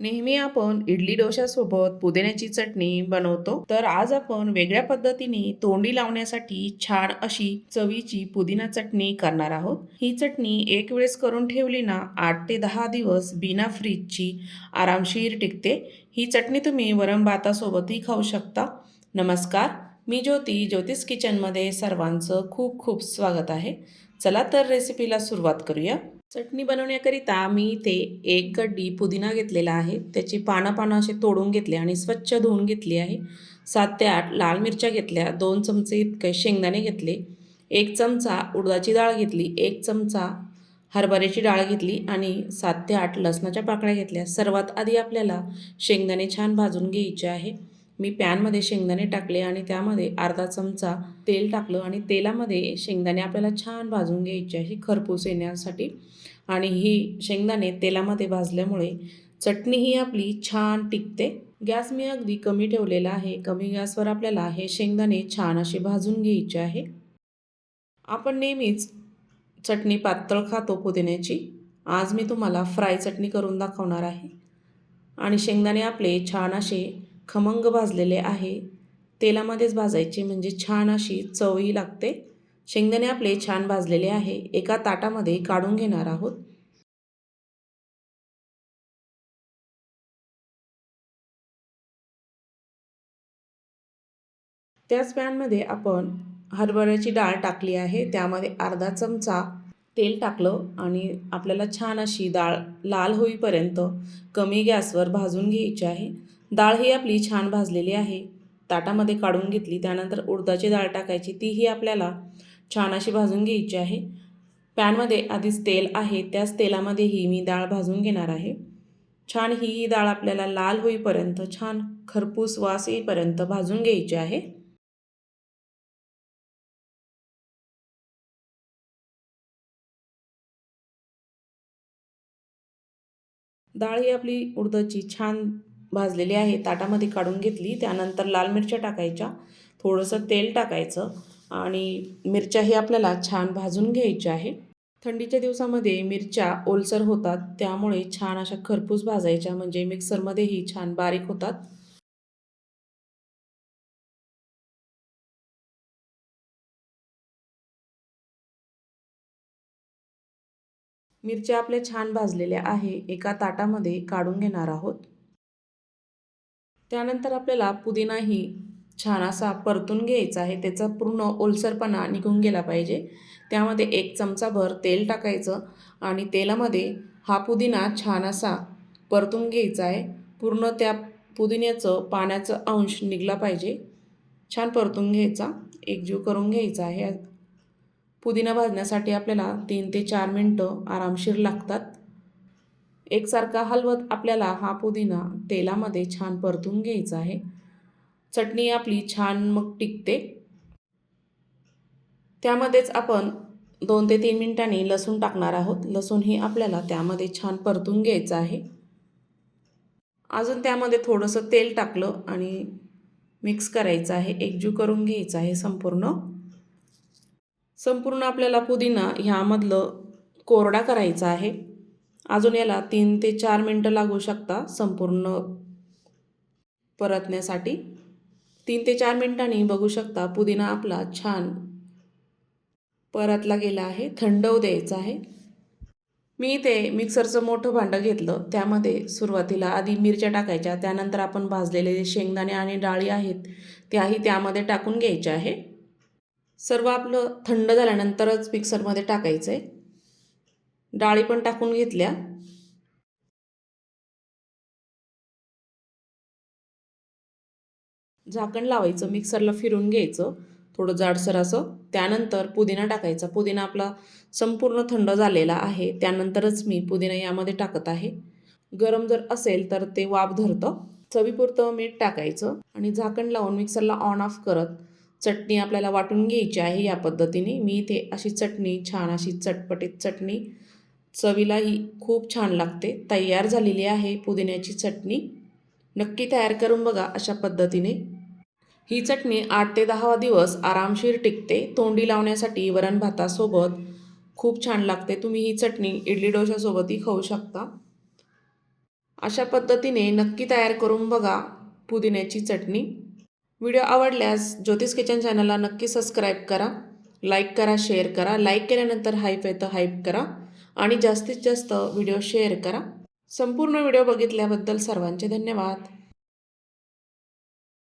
नेहमी आपण इडली डोश्यासोबत पुदिन्याची चटणी बनवतो. तर आज आपण वेगळ्या पद्धतीने तोंडी लावण्यासाठी छान अशी चवीची पुदिना चटणी करणार आहोत. ही चटणी एक वेळेस करून ठेवली ना आठ ते दहा दिवस बिना फ्रीजची आरामशीर टिकते. ही चटणी तुम्ही वरम भातासोबतही खाऊ शकता. नमस्कार मी ज्योती ज्योतिष किचनमध्ये सर्वांचं खूप खूप स्वागत आहे. चला तर रेसिपीला सुरुवात करूया. चटणी बनवण्याकरिता मी इथे एक गड्डी पुदिना घेतलेला आहे. त्याची पानं पानं असे तोडून घेतले आणि स्वच्छ धुवून घेतली आहे. सात ते आठ लाल मिरच्या घेतल्या दोन चमचे इतके शेंगदाणे घेतले एक चमचा उडदाची डाळ घेतली एक चमचा हरभऱ्याची डाळ घेतली आणि सात ते आठ लसणाच्या पाकळ्या घेतल्या. सर्वात आधी आपल्याला शेंगदाणे छान भाजून घ्यायचे आहे. मी पॅनमध्ये शेंगदाणे टाकले आणि त्यामध्ये अर्धा चमचा तेल टाकलं आणि तेलामध्ये शेंगदाणे आपल्याला छान भाजून घ्यायचे आहे. खरपूस येण्यासाठी. आणि ही शेंगदाणे तेलामध्ये भाजल्यामुळे चटणी ही आपली छान टिकते. गॅस मी अगदी कमी ठेवलेला आहे. कमी गॅसवर आपल्याला हे शेंगदाणे छान असे भाजून घ्यायचे आहे. आपण नेहमीच चटणी पातळ खातो पुदिन्याची. आज मी तुम्हाला फ्राय चटणी करून दाखवणार आहे. आणि शेंगदाणे आपले छान असे खमंग भाजलेले आहे. तेलामध्येच भाजायचे म्हणजे छान अशी चवही लागते. शेंगदाणे आपले छान भाजलेले आहे. एका ताटामध्ये काढून घेणार आहोत. त्याच पॅनमध्ये आपण हरभऱ्याची डाळ टाकली आहे. त्यामध्ये अर्धा चमचा तेल टाकलं आणि आपल्याला छान अशी डाळ लाल होईपर्यंत कमी गॅसवर भाजून घ्यायची आहे. डाळ ही आपली छान भाजलेली आहे. ताटामध्ये काढून घेतली त्यानंतर उडदाची डाळ टाकायची तीही आपल्याला छान अशी भाजून घ्यायची आहे. पॅनमध्ये आधीच तेल आहे त्याच तेलामध्ये ही मी डाळ भाजून घेणार आहे. छान ही डाळ आपल्याला लाल होईपर्यंत छान खरपूस वास येईपर्यंत भाजून घ्यायची आहे. डाळ ही आपली उडदाची छान भाजलेली आहे. ताटामध्ये काढून घेतली. त्यानंतर लाल मिरच्या टाकायच्या. थोडंसं तेल टाकायचं. आणि मिरच्या ही आपल्याला छान भाजून घ्यायच्या आहे. थंडीच्या दिवसामध्ये मिरच्या ओलसर होतात. त्यामुळे छान अशा खरपूस भाजायच्या. म्हणजे मिक्सरमध्येही छान बारीक होतात. मिरच्या आपल्या छान भाजलेल्या आहे. एका ताटामध्ये काढून घेणार आहोत. त्यानंतर आपल्याला पुदिनाही छान असा परतून घ्यायचा आहे. त्याचा पूर्ण ओलसरपणा निघून गेला पाहिजे. त्यामध्ये एक चमचाभर तेल टाकायचं आणि तेलामध्ये हा पुदिना छान असा परतून घ्यायचा आहे. पूर्ण त्या पुदिन्याचं पाण्याचं अंश निघला पाहिजे. छान परतून घ्यायचा. एकजीव करून घ्यायचा आहे. पुदिना भाजण्यासाठी आपल्याला तीन ते चार मिनटं आरामशीर लागतात. एकसारखा हलवत आपल्याला हा पुदिना तेलामध्ये छान परतून घ्यायचा आहे. चटणी आपली छान मग टिकते. त्यामध्येच आपण दोन ते तीन मिनिटांनी लसूण टाकणार आहोत. लसूणही आपल्याला त्यामध्ये छान परतून घ्यायचं आहे. अजून त्यामध्ये थोडंसं तेल टाकलं आणि मिक्स करायचं आहे. एकजू करून घ्यायचं आहे संपूर्ण. संपूर्ण आपल्याला पुदिना ह्यामधलं कोरडा करायचा आहे. अजून याला तीन ते चार मिनटं लागू शकता संपूर्ण परतण्यासाठी. तीन ते चार मिनटांनी बघू शकता पुदिना आपला छान परतला गेला आहे थंड होऊ द्यायचा आहे. मी इथे मिक्सरचं मोठं भांडं घेतलं त्यामध्ये सुरुवातीला आधी मिरच्या टाकायच्या त्यानंतर आपण भाजलेले शेंगदाणे आणि डाळी आहेत त्याही त्यामध्ये टाकून घ्यायच्या आहे. सर्व आपलं थंड झाल्यानंतरच मिक्सरमध्ये टाकायचं आहे डाळी पण टाकून घेतल्या. झाकण लावायचं मिक्सरला फिरून घ्यायचं थोडं जाडसर असं. त्यानंतर पुदिना टाकायचा. पुदिना आपला संपूर्ण थंड झालेला आहे. त्यानंतरच मी पुदिना यामध्ये टाकत आहे. गरम जर असेल तर ते वाफ धरतं. चवीपुरतं मीठ टाकायचं आणि झाकण लावून मिक्सरला ऑन ऑफ करत चटणी आपल्याला वाटून घ्यायची आहे या पद्धतीने. मी इथे अशी चटणी छान अशी चटपटीत चटणी चवीलाही खूप छान लागते. तयार झालेली आहे पुदिन्याची चटणी. नक्की तयार करून बघा अशा पद्धतीने. ही चटणी आठ ते दहा दिवस आरामशीर टिकते. तोंडी लावण्यासाठी वरण भातासोबत खूप छान लागते. तुम्ही ही चटणी इडली डोशासोबतही खाऊ शकता. अशा पद्धतीने नक्की तयार करून बघा पुदिन्याची चटणी. व्हिडिओ आवडल्यास ज्योतिष किचन चॅनलला नक्की सबस्क्राईब करा. लाईक करा शेअर करा. लाईक केल्यानंतर हाईप येतं हाईप करा. आणि जास्तीत जास्त व्हिडिओ शेअर करा. संपूर्ण व्हिडिओ बघितल्याबद्दल सर्वांचे धन्यवाद.